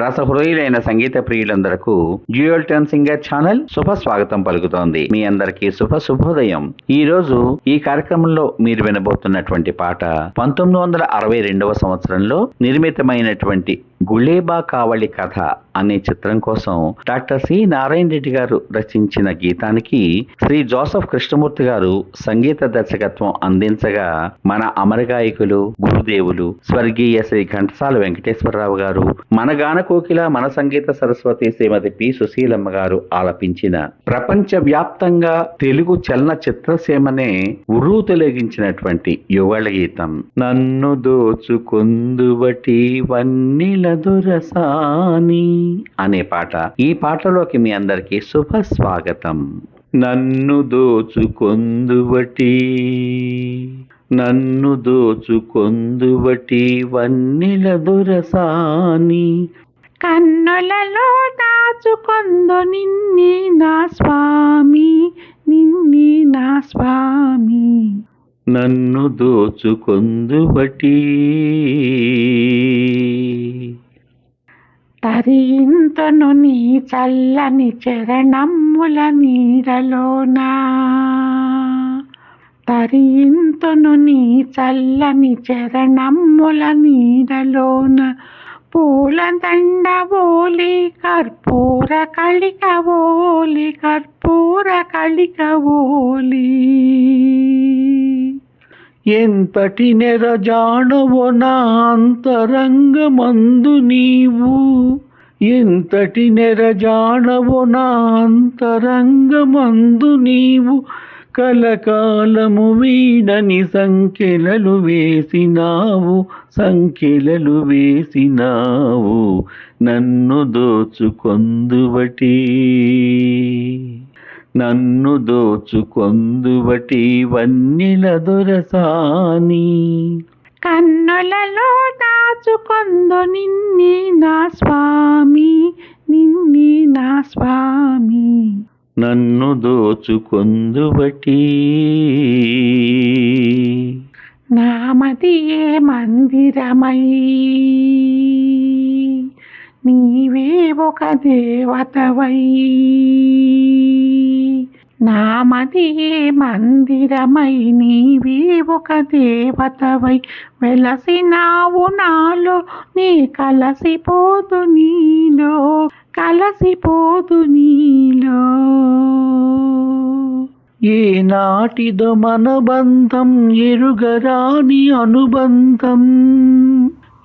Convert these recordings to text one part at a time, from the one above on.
రసహృదయులైన సంగీత ప్రియులందరకు dual turn singer channel శుభ స్వాగతం పలుకుతోంది. మీ అందరికీ శుభ శుభోదయం. ఈ రోజు ఈ కార్యక్రమంలో మీరు వినబోతున్నటువంటి పాట పంతొమ్మిది వందల అరవై రెండవ సంవత్సరంలో నిర్మితమైనటువంటి గుళేబా కావళి కథ అనే చిత్రం కోసం డాక్టర్ సి నారాయణ రెడ్డి గారు రచించిన గీతానికి శ్రీ జోసఫ్ కృష్ణమూర్తి గారు సంగీత దర్శకత్వం అందించగా మన అమరగాయకులు గురుదేవులు స్వర్గీయ శ్రీ ఘంటసాల వెంకటేశ్వరరావు గారు మన గానకు కోకిల మన సంగీత సరస్వతి శ్రీమతి పి. సుశీలమ్మ గారు ఆలపించిన ప్రపంచ వ్యాప్తంగా తెలుగు చలన చిత్రసీమనే ఉర్రూ తొలగించినటువంటి యువళ గీతం. నన్ను దోచుకుందువటి వన్నిల దురసాని అనే పాట. ఈ పాటలోకి మీ అందరికీ శుభ స్వాగతం. నన్ను దోచుకొందువటి నన్ను దోచుకొందువటి వన్నిల దొరసాని కన్నులలో దాచుకొందు నిన్ని నా స్వామి నిన్ని నా స్వామి. నన్ను దోచుకొందువటి తరింతను నీ చల్లని చరణమ్ముల నీడలోనా. తరింతును నీ చల్లని చరణమ్ముల నీడలోన. పూలదండ ఓలి కర్పూర కళిక ఓలి కర్పూర కళిక ఓలి. ఎంతటి నెరజాడవో నా అంతరంగమందు నీవు. ఎంతటి నెరజాడవో నా అంతరంగమందు నీవు. కలకాలము వీడని సంఖ్యలలు వేసినావు సంఖ్యలలు వేసినావు నన్ను దోచుకొందువటి. నన్ను దోచుకొందువటి వన్నిల దొరసాని. కన్నులలో దాచుకొందు నిన్ని నా స్వామి. నన్ను దోచుకొందుబటి. నామది ఏ మందిరమై? నీవే ఒక దేవతవై. నామది ఏ మందిరమై? నీవే ఒక దేవతవై. వెలసినావు నాలో నీ కలసిపోదు నీలో కలసిపోదు నీలో. ఏ నాటిదో మన బంధం ఎరుగరాని అనుబంధం.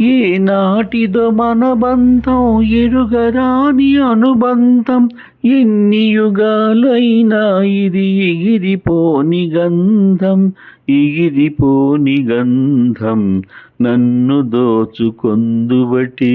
ఏ నాటిదో మన బంధం ఎరుగరాని అనుబంధం. ఎన్ని యుగాలైనా ఇది ఎగిరిపోని గంధం ఎగిరిపోని గంధం నన్ను దోచుకొందువటి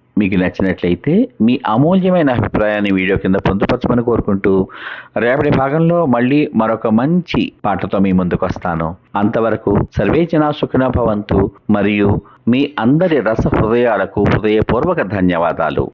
మీకు నచ్చినట్లయితే మీ అమూల్యమైన అభిప్రాయాన్ని వీడియో కింద పొందుపరచమని కోరుకుంటూ రేపటి భాగంలో మళ్ళీ మరొక మంచి పాటతో మీ ముందుకు వస్తాను. అంతవరకు సర్వే జనా సుఖిన భవంతు మరియు మీ అందరి రస హృదయాలకు హృదయపూర్వక ధన్యవాదాలు.